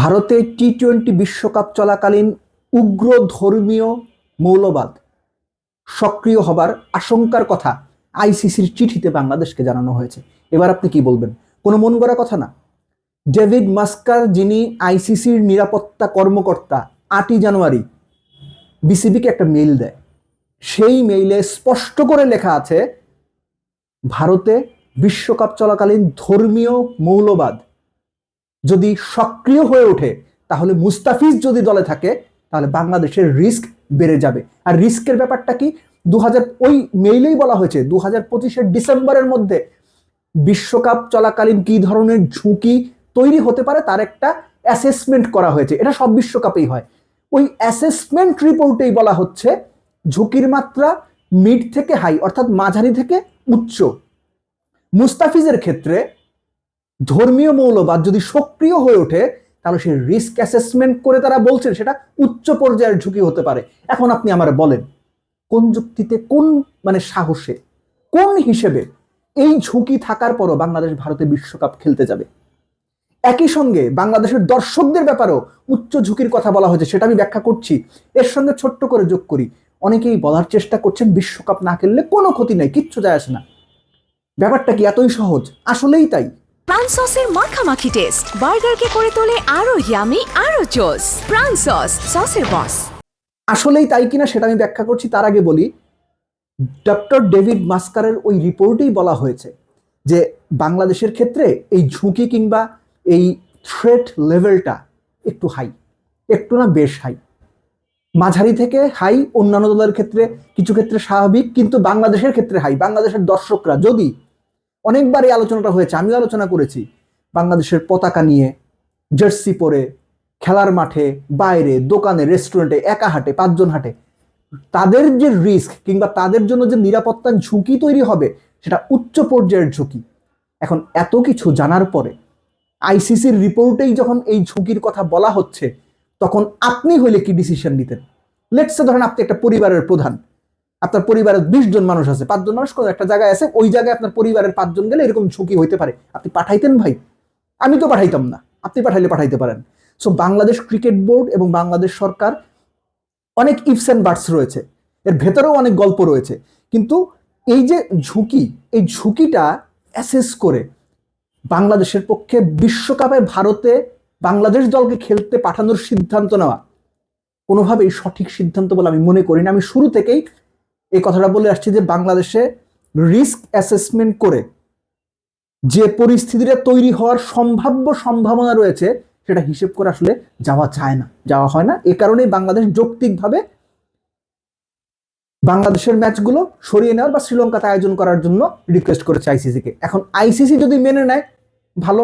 ভারতে T twenty বিশ্বকাপ চলাকালীন উগ্র ধর্মীয় মৌলবাদ সক্রিয় হবার আশঙ্কার কথা আইসিসির চিঠিতে বাংলাদেশকে জানানো হয়েছে। এবার আপনি কি বলবেন? কোনো মন গড়া কথা না? ডেভিড মাস্কার যিনি আইসিসির নিরাপত্তা কর্মকর্তা, আটই জানুয়ারি বিসিবিকে একটা মেইল দেয়। সেই মেইলে স্পষ্ট করে লেখা আছে, ভারতে বিশ্বকাপ চলাকালীন ধর্মীয় মৌলবাদ যদি সক্রিয় হয়ে ওঠে, তাহলে মুস্তাফিজ যদি দলে থাকে, তাহলে বাংলাদেশের রিস্ক বেড়ে যাবে। আর রিস্কের ব্যাপারটা কি? দু হাজার ওই মেইলেই বলা হয়েছে দু হাজার পঁচিশের ডিসেম্বরের মধ্যে বিশ্বকাপ চলাকালীন কি ধরনের ঝুঁকি তৈরি হতে পারে তার একটা অ্যাসেসমেন্ট করা হয়েছে। এটা সব বিশ্বকাপেই হয়। ওই অ্যাসেসমেন্ট রিপোর্টেই বলা হচ্ছে, ঝুঁকির মাত্রা মিড থেকে হাই অর্থাৎ মাঝারি থেকে উচ্চ। মুস্তাফিজের ক্ষেত্রে ধর্মীয় মৌলবাদ যদি সক্রিয় হয়ে ওঠে, তাহলে সেই রিস্ক অ্যাসেসমেন্ট করে তারা বলছেন সেটা উচ্চ পর্যায়ের ঝুঁকি হতে পারে। এখন আপনি আমার বলেন, কোন যুক্তিতে, কোন মানে সাহসে, কোন হিসেবে এই ঝুঁকি থাকার পরও বাংলাদেশ ভারতে বিশ্বকাপ খেলতে যাবে? একই সঙ্গে বাংলাদেশের দর্শকদের ব্যাপারেও উচ্চ ঝুঁকির কথা বলা হয়েছে, সেটা আমি ব্যাখ্যা করছি। এর সঙ্গে ছোট্ট করে যোগ করি। অনেকেই বলার চেষ্টা করছেন, বিশ্বকাপ না খেললে কোনো ক্ষতি নেই, কিচ্ছু যায় আসে না। ব্যাপারটা কি এতই সহজ? আসলেই তাই। প্রাণ সসের মাখামাখি টেস্ট বার্গারকে করে তোলে আরও ইয়ামি আরও জোস প্রাণ সস, সসের বস আসলেই তাই কিনা সেটা আমি ব্যাখ্যা করছি, তার আগে বলি ডক্টর ডেভিড মাস্কারের ওই রিপোর্টেই বলা হয়েছে যে বাংলাদেশের ক্ষেত্রে এই ঝুঁকি কিংবা এই থ্রেট লেভেলটা একটু হাই একটু না বেশ হাই মাঝারি থেকে হাই অন্যান্য দলের ক্ষেত্রে, কিছু ক্ষেত্রে স্বাভাবিক, কিন্তু বাংলাদেশের ক্ষেত্রে হাই বাংলাদেশের দর্শকরা যদি অনেকবার এই আলোচনাটা হয়েছে, আমিও আলোচনা করেছি। বাংলাদেশের পতাকা নিয়ে, জার্সি পরে, খেলার মাঠে, বাইরে, দোকানে, রেস্টুরেন্টে, একা হাটে, পাঁচজন হাটে। তাদের যে রিস্ক কিংবা তাদের জন্য যে নিরাপত্তার ঝুঁকি তৈরি হবে, সেটা উচ্চ পর্যায়ের ঝুঁকি। এখন এত কিছু জানার পরে, আইসিসির রিপোর্টেই যখন এই ঝুঁকির কথা বলা হচ্ছে, তখন আপনি হইলে কি ডিসিশন নিতেন? লেটসে ধরেন আপনি একটা পরিবারের প্রধান। আপনার পরিবারের বিশ জন মানুষ আছে পাঁচজন মানুষ কোনো একটা জায়গায় আছে, ওই জায়গায় আপনার পরিবারের পাঁচজন গেলে এরকম ঝুঁকি হইতে পারে। আপনি পাঠাইতেন ভাই? আমি তো পাঠাইতাম না। আপনি পাঠাইলে পাঠাইতে পারেন। সো বাংলাদেশ ক্রিকেট বোর্ড এবং বাংলাদেশ সরকার অনেক ইফস অ্যান্ড বার্ডস রয়েছে। এর ভেতরেও অনেক গল্প রয়েছে। কিন্তু এই যে ঝুঁকি, এই ঝুঁকিটা অ্যাসেস করে বাংলাদেশের পক্ষে বিশ্বকাপে ভারতে বাংলাদেশ দলকে খেলতে পাঠানোর সিদ্ধান্ত নেওয়া কোনোভাবেই সঠিক সিদ্ধান্ত বলে আমি মনে করি না। আমি শুরু থেকেই এই কথাটা বলে আসছি যে বাংলাদেশে রিস্ক অ্যাসেসমেন্ট করে যে পরিস্থিতিটা তৈরি হওয়ার সম্ভাব্য সম্ভাবনা রয়েছে, সেটা হিসেব করে আসলে যাওয়া যায় না। যাওয়া হয় না। এ কারণেই বাংলাদেশ যৌক্তিকভাবে বাংলাদেশের ম্যাচগুলো সরিয়ে নেওয়ার বা শ্রীলঙ্কাতে আয়োজন করার জন্য রিকোয়েস্ট করেছে আইসিসিকে এখন আইসিসি যদি মেনে নেয়, ভালো।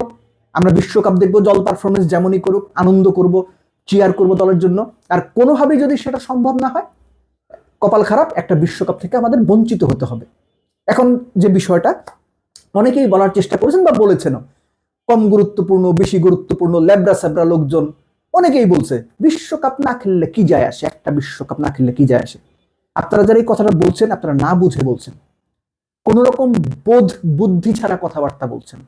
আমরা বিশ্বকাপ দেখব জল পারফরমেন্স যেমনই করুক, আনন্দ করব চিয়ার করব দলের জন্য। আর কোনোভাবেই যদি সেটা সম্ভব না হয় কপাল খারাপ একটা বিশ্বকাপ থেকে আমাদের বঞ্চিত হতে হবে। এখন যে বিষয়টা, অনেকেই বলার চেষ্টা করেছেন বা বলেছেনও, কম গুরুত্বপূর্ণ, বেশি গুরুত্বপূর্ণ ল্যাবরা স্যাবরা লোকজন, অনেকেই বলছে, বিশ্বকাপ না খেললে কি যায় আসে? একটা বিশ্বকাপ না খেললে কি যায় আসে? আপনারা যারা এই কথাটা বলছেন, আপনারা না বুঝে বলছেন। কোন রকম বোধ, বুদ্ধি ছাড়া কথাবার্তা বলছেন।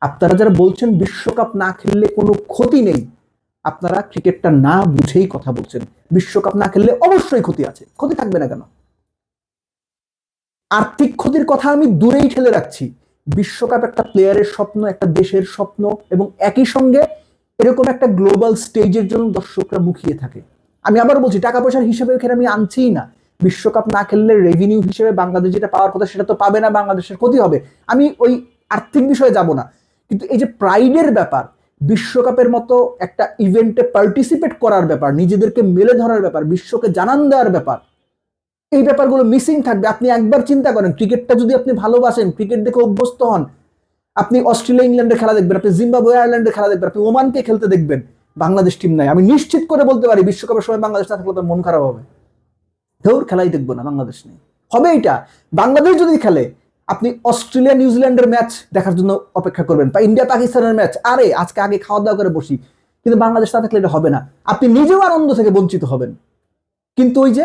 আপনারা যারা বলছেন বিশ্বকাপ না খেললে কোনো ক্ষতি নেই আপনারা ক্রিকেটটা না বুঝেই কথা বলছেন। বিশ্বকাপ না খেললে অবশ্যই ক্ষতি আছে। ক্ষতি থাকবে না কেন? আর্থিক ক্ষতির কথা আমি দূরেই ঠেলে রাখছি। বিশ্বকাপ একটা প্লেয়ারের স্বপ্ন, একটা দেশের স্বপ্ন এবং একই সঙ্গে এরকম একটা গ্লোবাল স্টেজের জন্য দর্শকরা মুখিয়ে থাকে। আমি আবার বলছি টাকা পয়সার হিসেবে এখানে আমি আনছিই না। বিশ্বকাপ না খেললে রেভিনিউ হিসেবে বাংলাদেশ যেটা পাওয়ার কথা সেটা তো পাবে না, বাংলাদেশের ক্ষতি হবে। আমি ওই আর্থিক বিষয়ে যাব না। কিন্তু এই যে প্রাইডের ব্যাপার বিশ্বকাপের মতো একটা ইভেন্টে পার্টিসিপেট করার ব্যাপার, নিজেদেরকে মেলে ধরার ব্যাপার, বিশ্বকে জানান দেওয়ার ব্যাপার, এই ব্যাপারগুলো মিসিং থাকবে। আপনি একবার চিন্তা করেন, ক্রিকেটটা যদি আপনি ভালোবাসেন, ক্রিকেট দেখে অভ্যস্ত হন, আপনি অস্ট্রেলিয়া, ইংল্যান্ডের খেলা দেখবেন, আপনি জিম্বাবুয়ে আয়ারল্যান্ডের খেলা দেখবেন, আপনি ওমানকে খেলতে দেখবেন, বাংলাদেশ টিম নাই। আমি নিশ্চিত করে বলতে পারি, বিশ্বকাপের সময় বাংলাদেশ না থাকলে মন খারাপ হবে। ধর, খেলাই দেখব না, বাংলাদেশ নেই। হবে এটা বাংলাদেশ যদি খেলে আপনি অস্ট্রেলিয়া নিউজিল্যান্ডের ম্যাচ দেখার জন্য অপেক্ষা করবেন বা ইন্ডিয়া, পাকিস্তানের ম্যাচ। আরে, আজকে আগে খাওয়া দাওয়া করে বসি। কিন্তু বাংলাদেশ না থাকলে এটা হবে না। আপনি নিজেও আনন্দ থেকে বঞ্চিত হবেন। কিন্তু ওই যে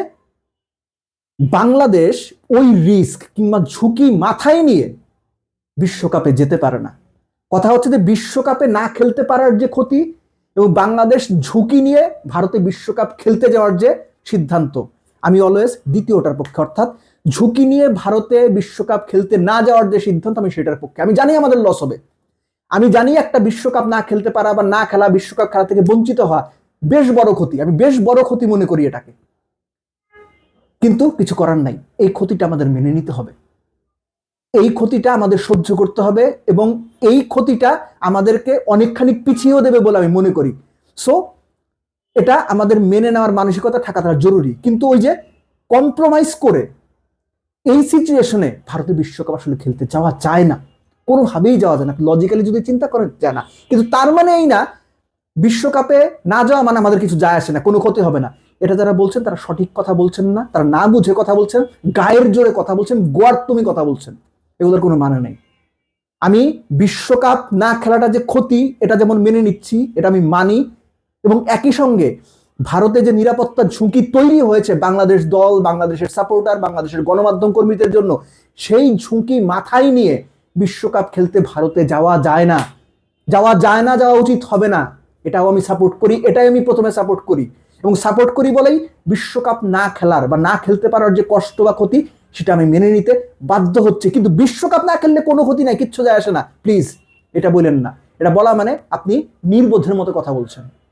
বাংলাদেশ ওই রিস্ক কিংবা ঝুঁকি মাথায় নিয়ে বিশ্বকাপে যেতে পারে না। কথা হচ্ছে যে বিশ্বকাপে না খেলতে পারার যে ক্ষতি এবং বাংলাদেশ ঝুঁকি নিয়ে ভারতে বিশ্বকাপ খেলতে যাওয়ার যে সিদ্ধান্ত, আমি অলওয়েজ দ্বিতীয়টার পক্ষে, অর্থাৎ ঝুঁকি নিয়ে ভারতে বিশ্বকাপ খেলতে না যাওয়ার যে সিদ্ধান্ত আমি সেটার পক্ষে, আমি জানি আমাদের লস হবে। আমি জানি একটা বিশ্বকাপ না খেলতে পারা বা না খেলা বিশ্বকাপ খেলা থেকে বঞ্চিত হওয়া বেশ বড় ক্ষতি, আমি বেশ বড় ক্ষতি মনে করি এটাকে। কিন্তু কিছু করার নাই, এই ক্ষতিটা আমাদের মেনে নিতে হবে। এই ক্ষতিটা আমাদের সহ্য করতে হবে এবং এই ক্ষতিটা আমাদেরকে অনেকখানি পিছিয়েও দেবে বলে আমি মনে করি। সো এটা আমাদের মেনে নেওয়ার মানসিকতা থাকাটা জরুরি। কিন্তু ওই যে কম্প্রোমাইজ করে এই সিচুয়েশনে ভারতে বিশ্বকাপ আসলে খেলতে যাওয়া যায় না। কোনোভাবেই যাওয়া যায় না। লজিক্যালি যদি চিন্তা করেন, যায় না। কিন্তু তার মানে এই না, বিশ্বকাপে না যাওয়া মানে আমাদের কিছু যায় আসে না, কোনো ক্ষতি হবে না। এটা যারা বলছেন, তারা সঠিক কথা বলছেন না। তারা না বুঝে কথা বলছেন, গায়ের জোরে কথা বলছেন, গোয়ার তুমি কথা বলছেন। এগুলোর কোনো মানে নেই। আমি বিশ্বকাপ না খেলাটা যে ক্ষতি, এটা যেমন মেনে নিচ্ছি, এটা আমি মানি। এবং একই সঙ্গে ভারতে যে নিরাপত্তা ঝুঁকি তৈরি হয়েছে বাংলাদেশ দল, বাংলাদেশের সাপোর্টার বাংলাদেশের গণমাধ্যম কর্মীদের জন্য, সেই ঝুঁকি মাথায় নিয়ে বিশ্বকাপ খেলতে ভারতে যাওয়া যায় না। যাওয়া যায় না, যাওয়া উচিত হবে না। এটাও আমি সাপোর্ট করি, এটাই আমি প্রথমে সাপোর্ট করি। এবং সাপোর্ট করি বলেই বিশ্বকাপ না খেলার বা না খেলতে পারার যে কষ্ট বা ক্ষতি, সেটা আমি মেনে নিতে বাধ্য হচ্ছে। কিন্তু বিশ্বকাপ না খেললে কোনো ক্ষতি নাই, কিচ্ছু যায় আসে না। প্লিজ এটা বলেন না। এটা বলা মানে আপনি নির্বোধের মতো কথা বলছেন।